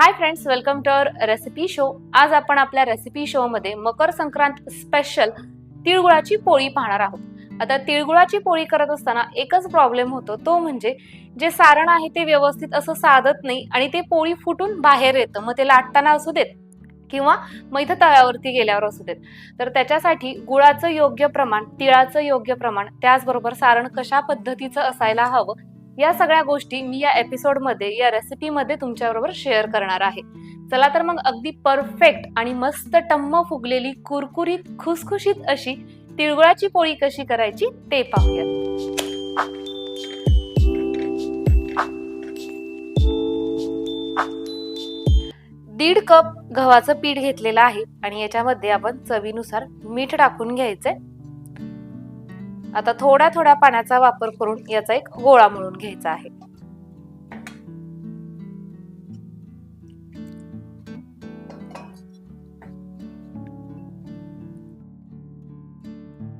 Hi friends welcome to our recipe show आज आपण आपल्या रेसिपी शो मध्ये मकर संक्रांत स्पेशल तिळगुळाची पोळी पाहणार आहोत. आता तिळगुळाची पोळी करत असताना एकच प्रॉब्लेम होतो तो म्हणजे जे सारण आहे ते व्यवस्थित असं साधत नाही आणि ते पोळी फुटून बाहेर येतं. मग ते लाटताना असू देत किंवा मग इथं तव्यावरती गेल्यावर असू देत. तर त्याच्यासाठी गुळाचं योग्य प्रमाण तिळाचं योग्य प्रमाण त्याचबरोबर सारण कशा पद्धतीचं असायला हवं या सगळ्या गोष्टी मी या एपिसोडमध्ये या रेसिपीमध्ये तुमच्याबरोबर शेअर करणार आहे. चला तर मग अगदी परफेक्ट आणि मस्त टम्म फुगलेली कुरकुरीत खुसखुशीत अशी तिळगुळाची पोळी कशी करायची ते पाहूया. दीड कप गव्हाचं पीठ घेतलेलं आहे आणि याच्यामध्ये आपण चवीनुसार मीठ टाकून घ्यायचंय. आता थोड्या थोड्या पाण्याचा वापर करून याचा एक गोळा मळून घ्यायचा आहे.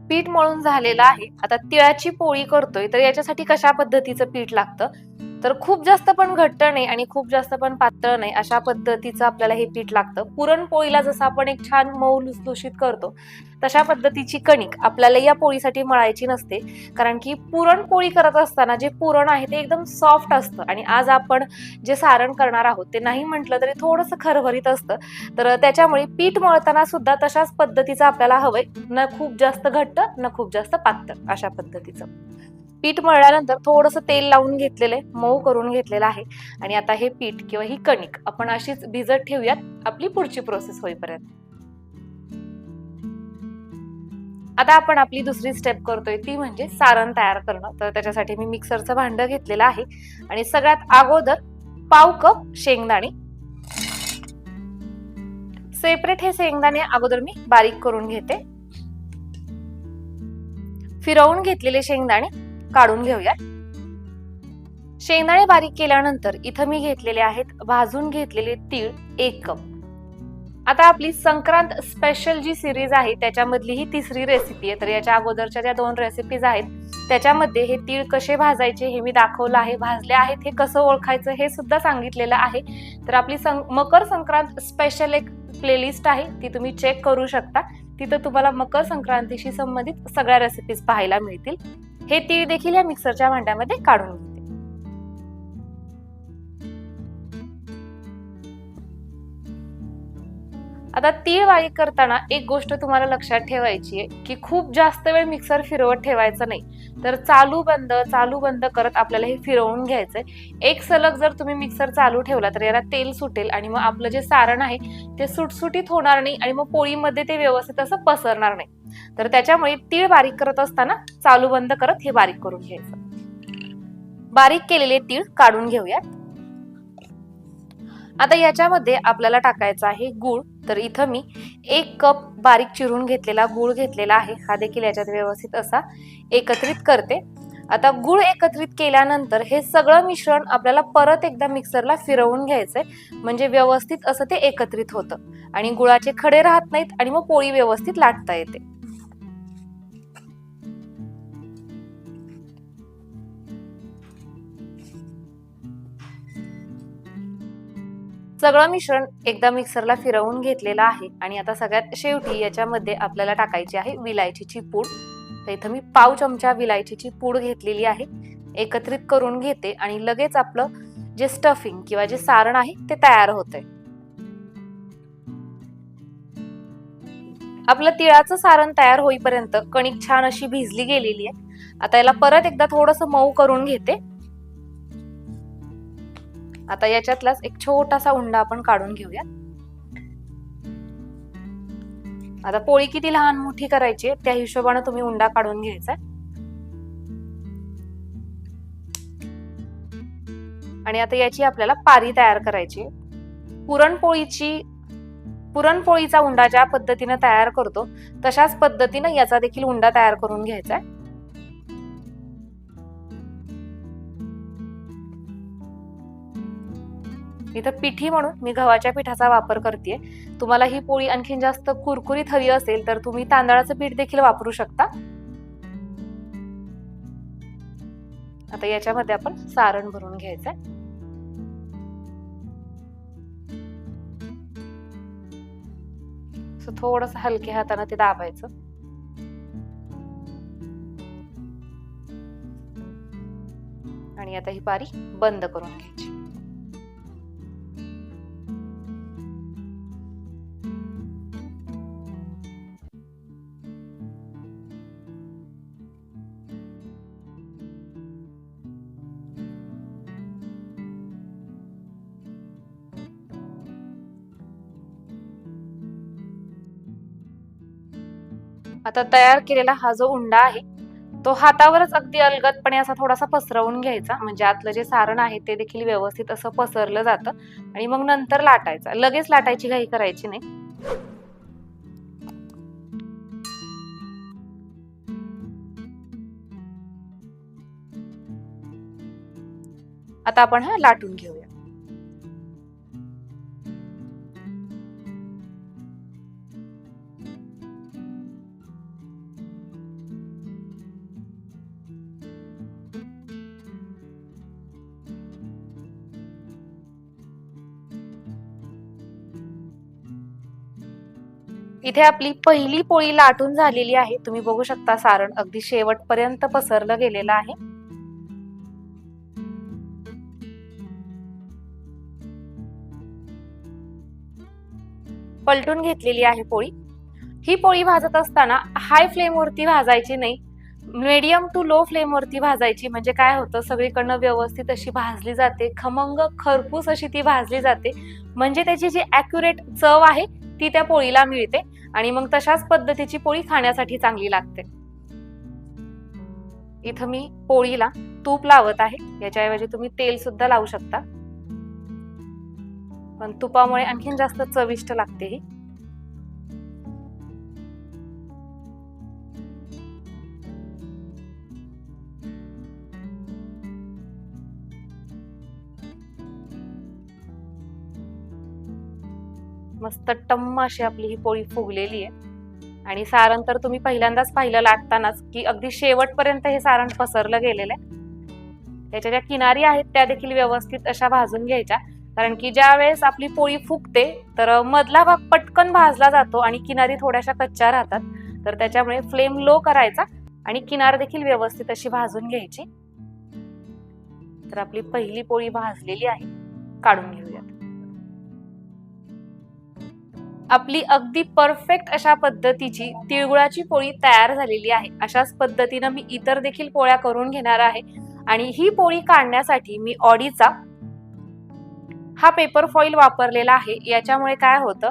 पीठ मळून झालेलं आहे. आता तिळाची पोळी करतोय तर याच्यासाठी कशा पद्धतीचं पीठ लागतं? तर खूप जास्त पण घट्ट नाही आणि खूप जास्त पण पातळ नाही अशा पद्धतीचं आपल्याला हे पीठ लागतं. पुरणपोळीला जसं आपण एक छान मऊ लुसलुशीत करतो तशा पद्धतीची कणिक आपल्याला या पोळीसाठी मळायची नसते. कारण की पुरणपोळी करत असताना जे पुरण आहे ते एकदम सॉफ्ट असतं आणि आज आपण जे सारण करणार आहोत ते नाही म्हटलं तरी थोडंसं खरभरीत असतं. तर त्याच्यामुळे पीठ मळताना सुद्धा तशाच पद्धतीचं आपल्याला हवंय. न खूप जास्त घट्ट न खूप जास्त पातळ अशा पद्धतीचं. पीठ मळल्यानंतर थोडंसं तेल लावून घेतलेलं आहे मऊ करून घेतलेलं आहे. आणि आता हे पीठ किंवा ही कणिक आपण अशीच भिजत ठेवूयात आपली पुढची प्रोसेस होईपर्यंत. आता आपण आपली दुसरी स्टेप करतोय ती म्हणजे सारण तयार करणं. तर त्याच्यासाठी मी मिक्सरचं भांड घेतलेलं आहे. आणि सगळ्यात अगोदर पाव कप शेंगदाणे. सेपरेट हे शेंगदाणे अगोदर मी बारीक करून घेते. फिरवून घेतलेले शेंगदाणे काढून घेऊया शेंगदाणे बारीक केल्यानंतर इथं मी घेतलेले आहेत भाजून घेतलेले तीळ एक कप. आता आपली संक्रांत स्पेशल जी सिरीज आहे त्याच्यामधली ही तिसरी रेसिपी आहे. तर याच्या अगोदरच्या ज्या दोन रेसिपीज आहेत त्याच्यामध्ये हे तीळ कसे भाजायचे हे मी दाखवलं आहे. भाजले आहेत हे कसं ओळखायचं हे सुद्धा सांगितलेलं आहे. तर आपली सं मकर संक्रांत स्पेशल एक प्लेलिस्ट आहे ती तुम्ही चेक करू शकता. तिथं तुम्हाला मकर संक्रांतीशी संबंधित सगळ्या रेसिपीज पाहायला मिळतील. हे तीळ देखील या मिक्सरच्या भांड्यामध्ये काढून घेते आता तीळ बारीक करताना एक गोष्ट तुम्हाला लक्षात ठेवायची आहे की खूप जास्त वेळ मिक्सर फिरवत ठेवायचं नाही. तर चालू बंद चालू बंद करत आपल्याला हे फिरवून घ्यायचंय. एक सलग जर तुम्ही मिक्सर चालू ठेवला तर याला तेल सुटेल आणि मग आपलं जे सारण आहे ते सुटसुटीत होणार नाही आणि मग पोळीमध्ये ते व्यवस्थित असं पसरणार नाही. तर त्याच्यामुळे तीळ बारीक करत असताना चालू बंद करत हे बारीक करून घ्यायचं. बारीक केलेले तीळ काढून घेऊयात. आता याच्यामध्ये आपल्याला टाकायचं आहे गुळ. तर इथं मी एक कप बारीक चिरून घेतलेला गुळ घेतलेला आहे. हा देखील याच्यात व्यवस्थित असा एकत्रित करते. आता गुळ एकत्रित केल्यानंतर हे सगळं मिश्रण आपल्याला परत एकदा मिक्सरला फिरवून घ्यायचंय. म्हणजे व्यवस्थित असं ते एकत्रित होतं. आणि गुळाचे खडे राहत नाहीत आणि मग पोळी व्यवस्थित लाटता येते. सगळं मिश्रण एकदा मिक्सरला फिरवून घेतलेलं आहे. आणि आता सगळ्यात शेवटी याच्यामध्ये आपल्याला टाकायची आहे विलायचीची पूड. तर इथं मी पाव चमचा विलायचीची पूड घेतलेली आहे. एकत्रित करून घेते आणि लगेच आपलं जे स्टफिंग किंवा जे सारण आहे ते तयार होतंय. आपलं तिळाचं सारण तयार होईपर्यंत कणिक छान अशी भिजली गेलेली आहे. आता याला परत एकदा थोडस मऊ करून घेते. आता याच्यातलाच एक छोटासा उंडा आपण काढून घेऊया आता पोळी किती लहान मोठी करायची त्या हिशोबाने तुम्ही उंडा काढून घ्यायचा आणि आता याची आपल्याला पारी तयार करायची पुरणपोळीची पुरणपोळीचा उंडा ज्या पद्धतीने तयार करतो तशाच पद्धतीने याचा देखील उंडा तयार करून घ्यायचा आहे. इथं पिठी म्हणून मी गव्हाच्या पिठाचा वापर करते तुम्हाला ही पोळी आणखीन जास्त कुरकुरीत हवी असेल तर तुम्ही तांदळाचं पीठ देखील वापरू शकता. आता याच्यामध्ये आपण सारण भरून घ्यायचंय. थोडस हलक्या हाताने ते दाबायचं. आणि आता ही पारी बंद करून घ्यायची. आता तयार केलेला हा जो उंडा आहे तो हातावरच अगदी अलगदपणे असा थोडासा पसरवून घ्यायचा. म्हणजे आतलं जे सारण आहे ते देखील व्यवस्थित असं पसरलं जातं आणि मग नंतर लाटायचा. लगेच लाटायची घाई करायची नाही. आता आपण हा लाटून घेऊया. इथे आपली पहिली पोळी लाटून झालेली आहे. तुम्ही बघू शकता सारण अगदी शेवटपर्यंत पसरलं गेलेलं आहे. पलटून घेतलेली आहे पोळी. ही पोळी भाजत असताना हाय फ्लेम वरती भाजायची नाही. मीडियम टू लो फ्लेम वरती भाजायची. म्हणजे काय होतं? सगळीकडनं व्यवस्थित अशी भाजली जाते. खमंग खरपूस अशी ती भाजली जाते. म्हणजे त्याची जी अॅक्युरेट चव आहे ती त्या पोळीला मिळते आणि मग तशाच पद्धतीची पोळी खाण्यासाठी चांगली लागते. इथं मी पोळीला तूप लावत आहे. याच्याऐवजी तुम्ही तेल सुद्धा लावू शकता. पण तुपामुळे आणखीन जास्त चविष्ट लागते ही. मस्त टम्म अशी आपली ही पोळी फुगलेली आहे. आणि सारण तर तुम्ही पहिल्यांदाच पाहिलं लाटतानाच की अगदी शेवटपर्यंत हे सारण पसरलं गेलेलं आहे. त्याच्या ज्या किनारी आहेत त्या देखील व्यवस्थित अशा भाजून घ्यायच्या. कारण की ज्या वेळेस आपली पोळी फुगते तर मधला भाग पटकन भाजला जातो आणि किनारी थोड्याशा कच्च्या राहतात. तर त्याच्यामुळे फ्लेम लो करायचा आणि किनार देखील व्यवस्थित अशी भाजून घ्यायची. तर आपली पहिली पोळी भाजलेली आहे. काढून घेऊयात. आपली अगदी परफेक्ट अशा पद्धतीची तिळगुळाची पोळी तयार झालेली आहे. अशाच पद्धतीनं मी इतर देखील पोळ्या करून घेणार आहे. आणि ही पोळी काढण्यासाठी मी ऑडीचा हा पेपर फॉईल वापरलेला आहे. याच्यामुळे काय होतं?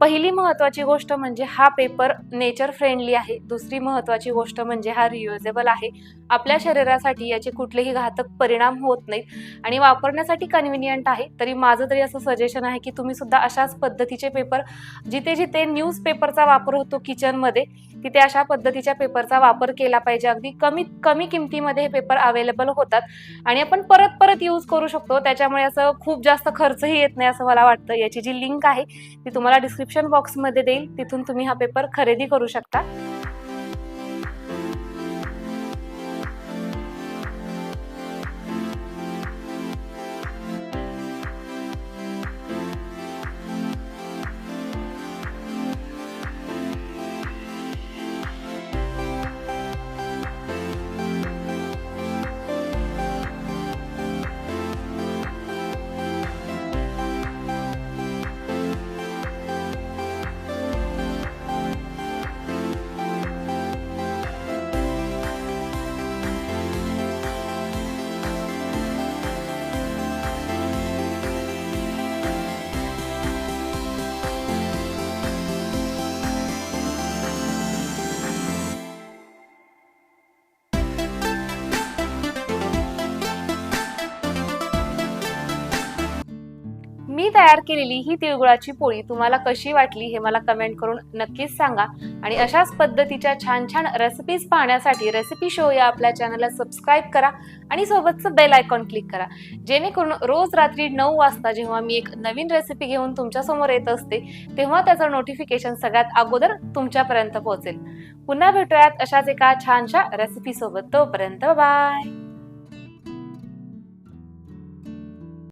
पहिली महत्वाची गोष्ट म्हणजे हा पेपर नेचर फ्रेंडली आहे. दुसरी महत्वाची गोष्ट म्हणजे हा रियुजेबल आहे. आपल्या शरीरासाठी याचे कुठलेही घातक परिणाम होत नाहीत. आणि वापरण्यासाठी कन्व्हिनियंट आहे. तरी माझं तरी असं सजेशन आहे की तुम्ही सुद्धा अशाच पद्धतीचे पेपर जिथे जिथे न्यूज पेपरचा वापर होतो किचनमध्ये तिथे अशा पद्धतीच्या पेपरचा वापर केला पाहिजे. अगदी कमीत कमी किमतीमध्ये हे पेपर अवेलेबल होतात. आणि आपण परत परत यूज करू शकतो. त्याच्यामुळे असं खूप जास्त खर्चही येत नाही असं मला वाटतं. याची जी लिंक आहे ती तुम्हाला डिस्क्रिप्शन बॉक्समध्ये देईल. तिथून तुम्ही हा पेपर खरेदी करू शकता. तयार केलेली ही तिळगुळाची पोळी तुम्हाला कशी वाटली हे मला कमेंट करून नक्कीच सांगा. आणि अशाच पद्धतीच्या छान छान रेसिपीज पाहण्यासाठी रेसिपी शो या आपल्या चॅनलला सबस्क्राईब करा आणि सोबतचं बेल आयकॉन क्लिक करा. जेणेकरून रोज रात्री नऊ वाजता जेव्हा मी एक नवीन रेसिपी घेऊन तुमच्यासमोर येत असते तेव्हा त्याचं नोटिफिकेशन सगळ्यात अगोदर तुमच्यापर्यंत पोहोचेल. पुन्हा भेटूयात अशाच एका छानशा रेसिपी सोबत. तोपर्यंत बाय